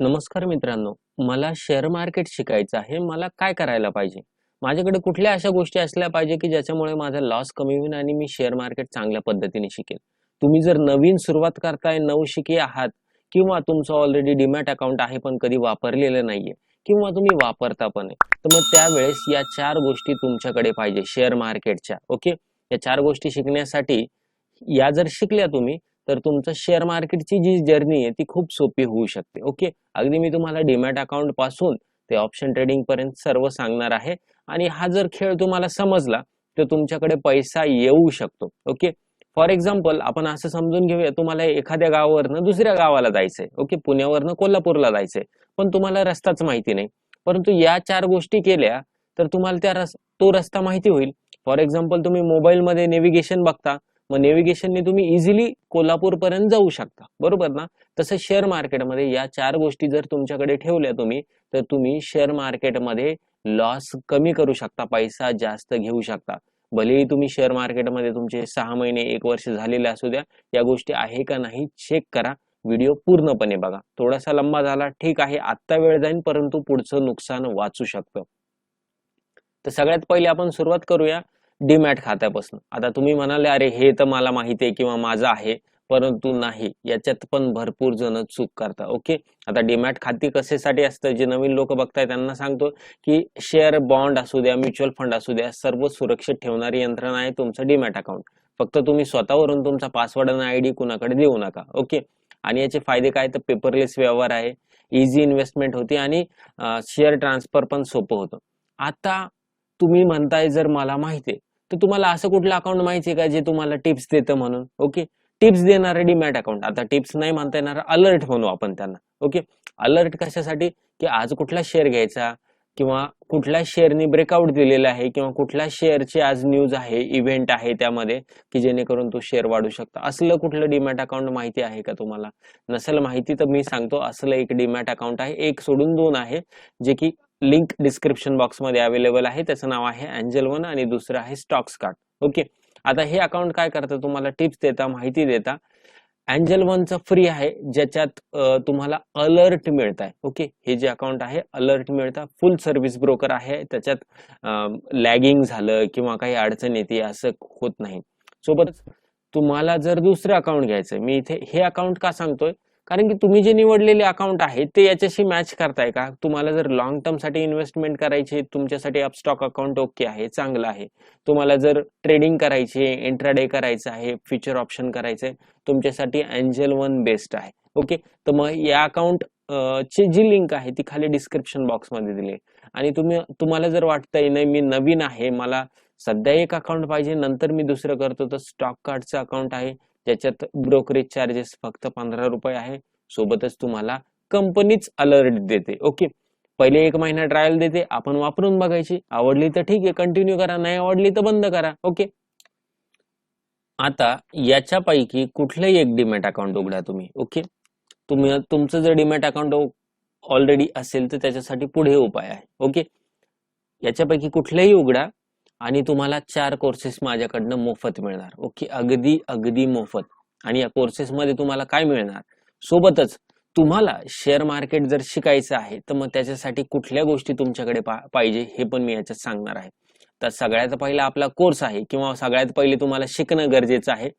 नमस्कार मित्रांनो मला शेअर मार्केट शिकायचं आहे. मला काय करायला पाहिजे? माझ्याकडे कुठल्या अशा गोष्टी असल्या पाहिजे की ज्याच्यामुळे माझा लॉस कमी होईल आणि मी शेअर मार्केट चांगल्या पद्धतीने शिकेल? तुम्ही जर नवीन सुरुवात करताय नवशिकी आहात किंवा तुमचं ऑलरेडी डिमॅट अकाउंट आहे पण कधी वापरलेलं नाहीये किंवा तुम्ही वापरता पण आहे तर मग त्यावेळेस या चार गोष्टी तुमच्याकडे पाहिजे शेअर मार्केटच्या ओके या चार गोष्टी शिकण्यासाठी या जर शिकल्या तुम्ही तर तुमचं शेअर मार्केटची जी जर्नी आहे ती खूप सोपी होऊ शकते. ओके अगदी मी तुम्हाला डिमॅट अकाउंटपासून ते ऑप्शन ट्रेडिंग पर्यंत सर्व सांगणार आहे. आणि हा जर खेळ तुम्हाला समजला तर तुमच्याकडे पैसा येऊ शकतो. ओके फॉर एक्झाम्पल आपण असं समजून घेऊया तुम्हाला एखाद्या गावावरनं दुसऱ्या गावाला जायचंय. ओके पुण्यावरनं कोल्हापूरला जायचंय. पण तुम्हाला रस्ताच माहिती नाही. परंतु या चार गोष्टी केल्या तर तुम्हाला त्या रस तो रस्ता माहिती होईल. फॉर एक्झाम्पल तुम्ही मोबाईलमध्ये नेव्हिगेशन बघता. मग नेव्हिगेशनने तुम्ही इझिली कोल्हापूरपर्यंत जाऊ शकता. बरोबर ना? तसं शेअर मार्केटमध्ये या चार गोष्टी जर तुमच्याकडे ठेवल्या तुम्ही तर तुम्ही शेअर मार्केटमध्ये लॉस कमी करू शकता पैसा जास्त घेऊ शकता. भलेही तुम्ही शेअर मार्केटमध्ये तुमचे सहा महिने एक वर्ष झालेले असू द्या या गोष्टी आहे का नाही चेक करा. व्हिडिओ पूर्णपणे बघा. थोडासा लंबा झाला ठीक आहे आत्ता वेळ जाईल परंतु पुढचं नुकसान वाचू शकतं. तर सगळ्यात पहिले आपण सुरुवात करूया. डीमॅट खात्यापासून. आता तुम्ही म्हणाले अरे हे तर मला माहिती आहे किंवा माझं आहे परंतु नाही. याच्यात पण भरपूर जण चूक करतात. ओके? आता डीमॅट खाती कशासाठी असतं? जे नवीन लोक बघताय त्यांना सांगतो की शेअर बॉन्ड असू द्या म्युच्युअल फंड असू द्या सर्व सुरक्षित ठेवणारी यंत्रणा आहे तुमचं डीमॅट अकाउंट. फक्त तुम्ही स्वतःवरून तुमचा पासवर्ड आणि आयडी कुणाकडे देऊ नका. ओके? आणि याचे फायदे काय? तर पेपरलेस व्यवहार आहे इझी इन्व्हेस्टमेंट होती आणि शेअर ट्रान्सफर पण सोपं होतं. आता तुम्ही म्हणताय जर मला माहिती आहे तर तुम्हाला असं कुठलं अकाउंट माहिती आहे का जे तुम्हाला टिप्स देतं म्हणून? ओके टिप्स देणारे डीमॅट अकाउंट आता टिप्स नाही म्हणता येणार अलर्ट म्हणू आपण त्यांना. ओके अलर्ट कशासाठी? की आज कुठला शेअर घ्यायचा? किंवा कुठल्या शेअरनी ब्रेकआउट दिलेला आहे? किंवा कुठल्या शेअरची आज न्यूज आहे इव्हेंट आहे त्यामध्ये? की जेणेकरून तो शेअर वाढू शकतो? असलं कुठलं डीमॅट अकाउंट माहिती आहे का तुम्हाला? नसेल माहिती तर मी सांगतो असलं एक डीमॅट अकाउंट आहे. एक सोडून दोन आहे जे की लिंक डिस्क्रिप्शन बॉक्समध्ये अवेलेबल आहे. त्याचं नाव आहे अँजल वन आणि दुसरं आहे स्टॉक्स कार्ड ओके? आता हे अकाउंट काय करतं? तुम्हाला टिप्स देता माहिती देता. अँजल वनचं फ्री आहे ज्याच्यात तुम्हाला अलर्ट मिळत आहे ओके? हे जे अकाउंट आहे अलर्ट मिळतं. फुल सर्व्हिस ब्रोकर आहे. त्याच्यात लॅगिंग झालं किंवा काही अडचण येते असं होत नाही. सोबतच तुम्हाला जर दुसरं अकाउंट घ्यायचं मी इथे हे अकाउंट का सांगतोय? कारण की तुम्ही जे निवडलेले अकाउंट आहे ते याच्याशी मॅच करताय का? तुम्हाला जर लॉंग टर्मसाठी इन्व्हेस्टमेंट करायची तुमच्यासाठी अपस्टॉक अकाउंट ओके आहे चांगलं आहे. तुम्हाला जर ट्रेडिंग करायची इंट्राडे करायचं आहे फ्युचर ऑप्शन करायचंय तुमच्यासाठी अँजल वन बेस्ट आहे. ओके तर मग या अकाउंट ची जी लिंक आहे ती खाली डिस्क्रिप्शन बॉक्समध्ये दिली आणि तुम्ही तुम्हाला जर वाटतंय नाही मी नवीन आहे मला सध्या एक अकाउंट पाहिजे नंतर मी दुसरं करतो तर स्टॉक कार्डचं अकाउंट आहे. ज्याच्यात ब्रोकरेज चार्जेस फक्त पंधरा रुपये आहे. सोबतच तुम्हाला कंपनीच अलर्ट देते. ओके पहिले एक महिना ट्रायल देते. आपण वापरून बघायची. आवडली तर ठीक आहे. कंटिन्यू करा. नाही आवडली तर बंद करा. ओके आता याच्यापैकी कुठलंही एक डिमॅट अकाउंट उघडा तुम्ही. ओके तुम्ही तुमचं जर डिमॅट अकाउंट ऑलरेडी असेल तर त्याच्यासाठी पुढे उपाय आहे. ओके याच्यापैकी कुठलंही उघडा. आणि तुम्हाला चार कोर्सेस माझ्याकडनं मोफत मिळणार. ओके? अगदी अगदी मोफत. आणि या कोर्सेस मध्ये तुम्हाला काय मिळणार? सोबतच तुम्हाला शेअर मार्केट जर शिकायचं आहे तर मग त्याच्यासाठी कुठल्या गोष्टी तुमच्याकडे पाहिजे हे पण मी याच्यात सांगणार आहे. तर सगळ्यात पहिला आपला कोर्स आहे किंवा सगळ्यात पहिले तुम्हाला शिकणं गरजेचं आहे.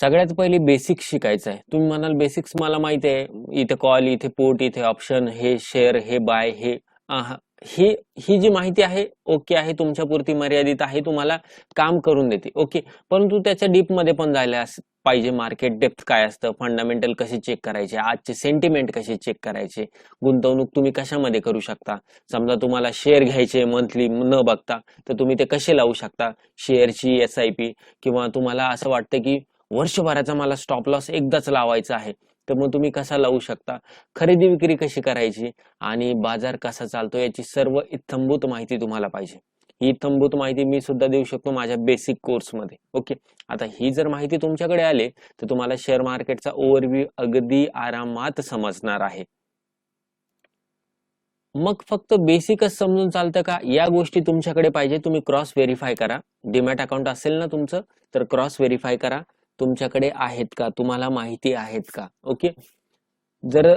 सगळ्यात पहिले बेसिक्स शिकायचं आहे. तुम्ही म्हणाल बेसिक्स मला माहिती आहे. इथे कॉल इथे पोट इथे ऑप्शन हे शेअर हे बाय हे ही ही जी माहिती आहे ओके आहे तुमच्यापुरती मर्यादित आहे तुम्हाला काम करून देते ओके. परंतु त्याच्या डीपमध्ये पण जायला पाहिजे मार्केट डेप्थ काय असतं फंडामेंटल कसे चेक करायचे आजचे सेंटिमेंट कसे चेक करायचे गुंतवणूक तुम्ही कशामध्ये करू शकता? समजा तुम्हाला शेअर घ्यायचे मंथली न बघता तर तुम्ही ते कसे लावू शकता? शेअरची एस आय पी किंवा तुम्हाला असं वाटतं की वर्षभराचा मला स्टॉप लॉस एकदाच लावायचा आहे तर मग तुम्ही कसा लावू शकता? खरेदी विक्री कशी करायची? आणि बाजार कसा चालतो याची सर्व इत्थंभूत माहिती तुम्हाला पाहिजे. ही इत्थंभूत माहिती मी सुद्धा देऊ शकतो माझ्या बेसिक कोर्समध्ये ओके आता ही जर माहिती तुमच्याकडे आली तर तुम्हाला शेअर मार्केटचा ओव्हरव्ह्यू अगदी आरामात समजणार आहे. मग फक्त बेसिकच समजून चालतं का? या गोष्टी तुमच्याकडे पाहिजे. तुम्ही क्रॉस व्हेरीफाय करा. डिमॅट अकाउंट असेल ना तुमचं तर क्रॉस व्हेरीफाय करा. तुमच्याकडे आहेत का? तुम्हाला माहिती आहेत का? ओके? जर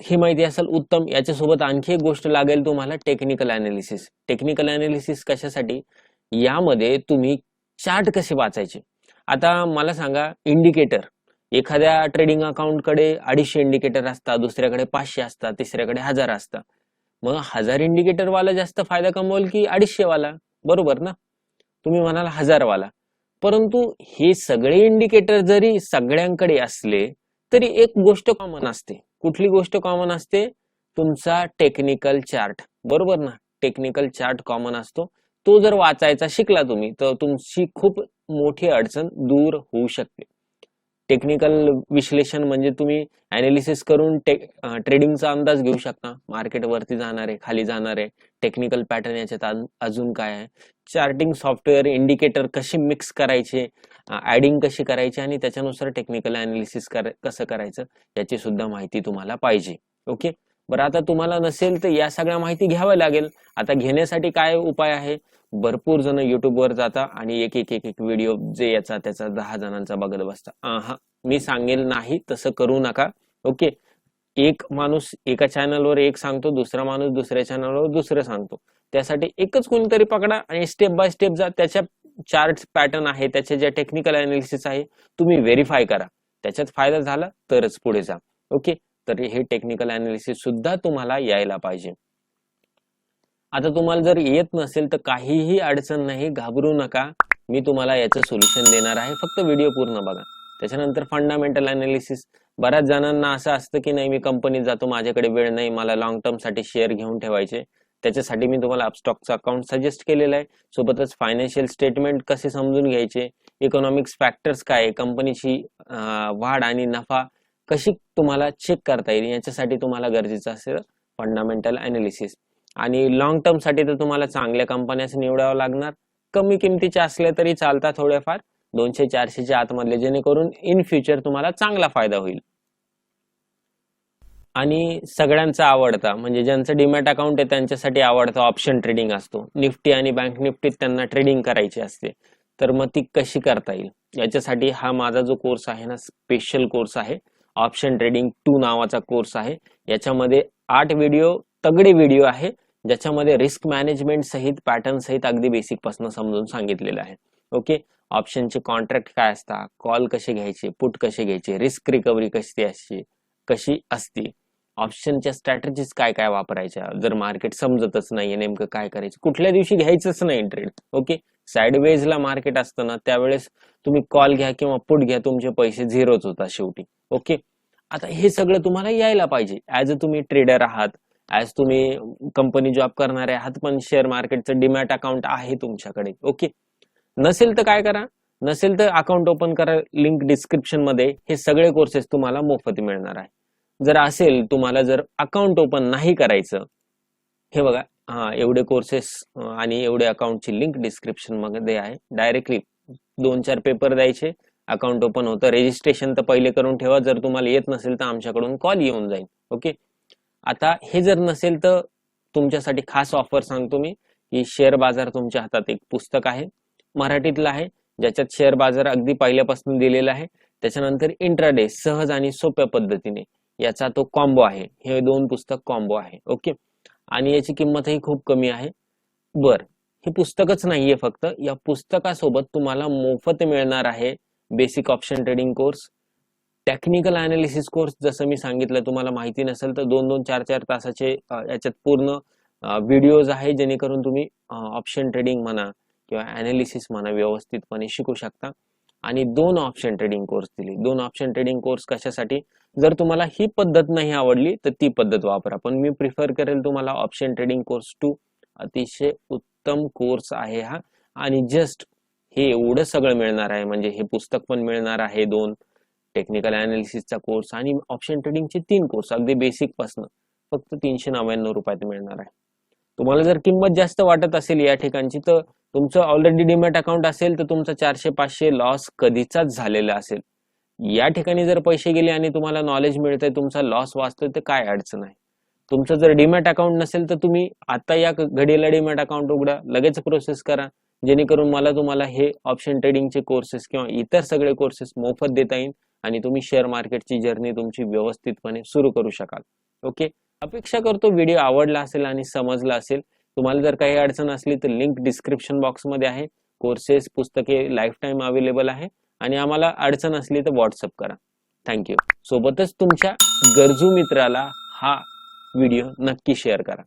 ही माहिती असेल उत्तम याच्यासोबत आणखी एक गोष्ट लागेल तुम्हाला टेक्निकल अनालिसिस टेक्निकल अनालिसिस कशासाठी? यामध्ये तुम्ही चार्ट कसे वाचायचे? आता मला सांगा इंडिकेटर एखाद्या ट्रेडिंग अकाउंटकडे अडीचशे इंडिकेटर असतात दुसऱ्याकडे पाचशे असतात तिसऱ्याकडे हजार असतात. मग हजार इंडिकेटर वाला जास्त फायदा कमवल की अडीचशे वाला? बरोबर ना? तुम्ही म्हणाल हजारवाला. परंतु हे सगळे इंडिकेटर जरी सगळ्यांकडे असले तरी एक गोष्ट कॉमन असते. कुठली गोष्ट कॉमन असते? तुमचा टेक्निकल चार्ट बरोबर ना? टेक्निकल चार्ट कॉमन असतो. तो जर वाचायचा शिकला तुम्ही तर तुमची खूप मोठी अडचण दूर होऊ शकते. टेक्निकल विश्लेषण म्हणजे तुम्ही अनालिसिस करून टेक ट्रेडिंगचा अंदाज घेऊ शकता. मार्केट वरती जाणार आहे खाली जाणार आहे टेक्निकल पॅटर्न याच्यात अजून काय आहे. चार्टिंग सॉफ्टवेअर इंडिकेटर कसे मिक्स करायचे ॲडिंग कशी करायची आणि त्याच्यानुसार टेक्निकल अनालिसिस कसं करायचं याची सुद्धा माहिती तुम्हाला पाहिजे. ओके? बरं आता तुम्हाला नसेल तर या सगळ्या माहिती घ्याव्या लागेल. आता घेण्यासाठी काय उपाय आहे? भरपूर जण युट्यूबवर जाता आणि एक एक एक एक व्हिडिओ जे याचा त्याचा दहा जणांचा बघत बसता. हा मी सांगेल नाही तसं करू नका. ओके एक माणूस एका चॅनलवर एक सांगतो दुसरा माणूस दुसऱ्या चॅनलवर दुसरं सांगतो. त्यासाठी एकच कोणीतरी पकडा आणि स्टेप बाय स्टेप जा. त्याच्या चार्ट पॅटर्न आहे त्याचे जे टेक्निकल अनालिसिस आहे तुम्ही व्हेरीफाय करा. त्याच्यात फायदा झाला तरच पुढे जा. ओके तर हे टेक्निकल अनालिसिस सुद्धा तुम्हाला यायला पाहिजे. आता तुम्हाला जर येत नसेल तर काहीही अडचण नाही घाबरू नका. मी तुम्हाला याचं सोल्युशन देणार आहे. फक्त व्हिडिओ पूर्ण बघा. त्याच्यानंतर फंडामेंटल अनालिसिस बऱ्याच जणांना असं असतं की नाही मी कंपनीत जातो माझ्याकडे वेळ नाही मला लॉंग टर्मसाठी शेअर घेऊन ठेवायचे. त्याच्यासाठी मी तुम्हाला अपस्टॉकचं अकाउंट सजेस्ट केलेलं आहे. सोबतच फायनान्शियल स्टेटमेंट कसे समजून घ्यायचे इकॉनॉमिक्स फॅक्टर्स काय आहे, कंपनीची वाढ आणि नफा कशी तुम्हाला चेक करता येईल याच्यासाठी तुम्हाला गरजेचं असेल फंडामेंटल अनालिसिस आणि लॉंग टर्मसाठी तर तुम्हाला चांगल्या कंपन्याच निवडावं लागणार. कमी किमतीच्या असल्या तरी चालतात थोड्याफार दोनशे चारशेच्या आतमधले जेणेकरून इन फ्युचर तुम्हाला चांगला फायदा होईल. आणि सगळ्यांचा आवडता म्हणजे ज्यांचं डिमॅट अकाउंट आहे त्यांच्यासाठी आवडता ऑप्शन ट्रेडिंग असतो. निफ्टी आणि बँक निफ्टीत त्यांना ट्रेडिंग करायची असते. तर मग ती कशी करता येईल? याच्यासाठी हा माझा जो कोर्स आहे ना स्पेशल कोर्स आहे. ऑप्शन ट्रेडिंग टू नावाचा कोर्स आहे. याच्यामध्ये आठ व्हिडिओ तगडे व्हिडिओ आहे ज्याच्यामध्ये रिस्क मॅनेजमेंट सहित पॅटर्न सहित अगदी बेसिकपासून समजून सांगितलेलं आहे. ओके ऑप्शनचे कॉन्ट्रॅक्ट काय असतात? कॉल कसे घ्यायचे? पुट कसे घ्यायचे? रिस्क रिकव्हरी कशी असते? कशी असते? ऑप्शनच्या स्ट्रॅटेजीज काय काय वापरायच्या? जर मार्केट समजतच नाहीये नेमकं काय करायचं? कुठल्या दिवशी घ्यायचंच नाही ट्रेड ओके ला मार्केट असतं ना त्यावेळेस तुम्ही कॉल घ्या किंवा पुट घ्या तुमचे पैसे झिरोच होतात शेवटी. ओके आता हे सगळं तुम्हाला यायला पाहिजे. ऍज अ तुम्ही ट्रेडर आहात ॲज तुम्ही कंपनी जॉब करणारे आहात पण शेअर मार्केटचं डिमॅट अकाउंट आहे तुमच्याकडे ओके नसेल तर काय करा? नसेल तर अकाउंट ओपन करा लिंक डिस्क्रिप्शनमध्ये हे सगळे कोर्सेस तुम्हाला मोफत मिळणार आहे. जर असेल तुम्हाला जर अकाउंट ओपन नाही करायचं हे बघा हा एवढे कोर्सेस आणि एवढे अकाउंटची लिंक डिस्क्रिप्शनमध्ये आहे. डायरेक्टली दोन चार पेपर द्यायचे अकाउंट ओपन होतं रेजिस्ट्रेशन तर पहिले करून ठेवा जर तुम्हाला येत नसेल तर आमच्याकडून कॉल येऊन जाईल ओके आता हे जर नसेल तर तुमच्यासाठी खास ऑफर सांगतो मी की शेअर बाजार तुमच्या हातात एक पुस्तक आहे मराठीतलं आहे ज्याच्यात शेअर बाजार अगदी पहिल्यापासून दिलेला आहे. त्याच्यानंतर इंट्राडे सहज आणि सोप्या पद्धतीने याचा तो कॉम्बो आहे. हे दोन पुस्तक कॉम्बो आहे ओके आणि याची किंमतही खूप कमी आहे. बर हे पुस्तकच नाहीये फक्त. या पुस्तकासोबत तुम्हाला मोफत मिळणार आहे basic option trading course technical analysis course जसं मी सांगितलं तुम्हाला माहिती नसेल तर दोन दोन चार चार तासाचे याच्यात पूर्ण व्हिडिओज आहे जेणेकरून तुम्ही ऑप्शन ट्रेडिंग म्हणा किंवा अनालिसिस म्हणा व्यवस्थितपणे शिकू शकता. आणि दोन ऑप्शन ट्रेडिंग कोर्स दिली. दोन ऑप्शन ट्रेडिंग कोर्स कशासाठी? जर तुम्हाला ही पद्धत नाही आवडली तर ती पद्धत वापरा. पण मी प्रिफर करेल तुम्हाला ऑप्शन ट्रेडिंग कोर्स टू अतिशय उत्तम कोर्स आहे हा. आणि जस्ट हे एवढं सगळं मिळणार आहे. म्हणजे हे पुस्तक पण मिळणार आहे दोन. टेक्निकल अनालिसिसचा कोर्स आणि ऑप्शन ट्रेडिंगचे तीन कोर्स अगदी बेसिक पासन. फक्त तीनशे नव्याण्णव रुपयात मिळणार आहे. तुम्हाला जर किंमत जास्त वाटत असेल या ठिकाणची तर तुमचं ऑलरेडी डिमॅट अकाउंट असेल तर तुमचा चारशे पाचशे लॉस कधीचाच झालेला असेल. या ठिकाणी जर पैसे गेले आणि तुम्हाला नॉलेज मिळतंय तुमचा लॉस वाचतोय तर काय अडचण आहे? तुमचं जर डिमॅट अकाउंट नसेल तर तुम्ही आता या घडीला डिमॅट अकाउंट उघडा लगेच प्रोसेस करा. जेणेकरून मला तुम्हाला हे ऑप्शन ट्रेडिंगचे कोर्सेस किंवा इतर सगळे कोर्सेस मोफत देता येईल. आणि तुम्ही शेअर मार्केटची जर्नी तुमची व्यवस्थितपणे सुरू करू शकाल. ओके अपेक्षा करतो व्हिडिओ आवडला असेल आणि समजला असेल तुम्हाला जर काही अडचण असली तर लिंक डिस्क्रिप्शन बॉक्समध्ये आहे. कोर्सेस पुस्तके लाईफ टाईम अवेलेबल आहे. आणि आम्हाला अडचण असली तर व्हॉट्सअप करा. थँक्यू सोबतच तुमच्या गरजू मित्राला हा व्हिडिओ नक्की शेअर करा.